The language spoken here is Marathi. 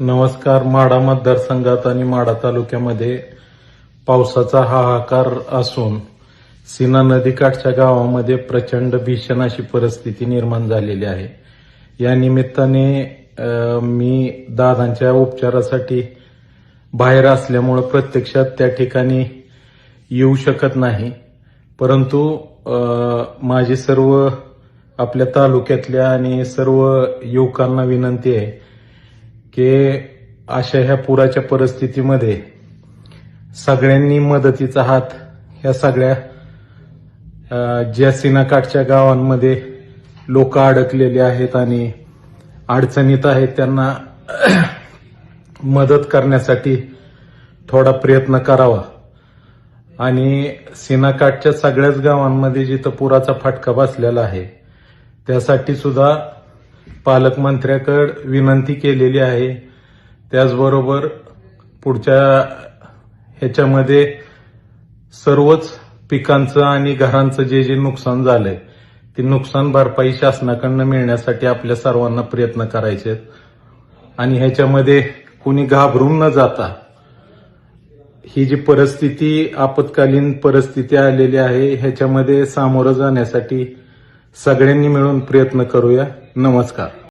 नमस्कार. माढा मतदारसंघात आणि माढा तालुक्यामध्ये पावसाचा हाहाकार असून सीना नदीकाठच्या गावामध्ये प्रचंड भीषण अशी परिस्थिती निर्माण झालेली आहे. या निमित्ताने मी दादांच्या उपचारासाठी बाहेर असल्यामुळं प्रत्यक्षात त्या ठिकाणी येऊ शकत नाही. परंतु माझी सर्व आपल्या तालुक्यातल्या आणि सर्व युवकांना विनंती आहे की अशा ह्या पुराच्या परिस्थितीमध्ये सगळ्यांनी मदतीचा हात ह्या सगळ्या ज्या सिनाकाठच्या गावांमध्ये लोक अडकलेले आहेत आणि अडचणीत आहेत त्यांना मदत करण्यासाठी थोडा प्रयत्न करावा. आणि सिनाकाठच्या सगळ्याच गावांमध्ये जिथं पुराचा फटका बसलेला आहे त्यासाठी सुद्धा पालकमंत्र्याकडे विनंती केलेली आहे. त्याचबरोबर पुढच्या ह्याच्यामध्ये सर्वच पिकांचं आणि घरांचं जे जे नुकसान झालंय ते नुकसान भरपाई शासनाकडनं मिळण्यासाठी आपल्या सर्वांना प्रयत्न करायचे आणि ह्याच्यामध्ये कुणी घाबरून न जाता ही जी परिस्थिती आपत्कालीन परिस्थिती आलेली आहे ह्याच्यामध्ये सामोरं जाण्यासाठी सगळ्यांनी मिळून प्रयत्न करूया. नमस्कार.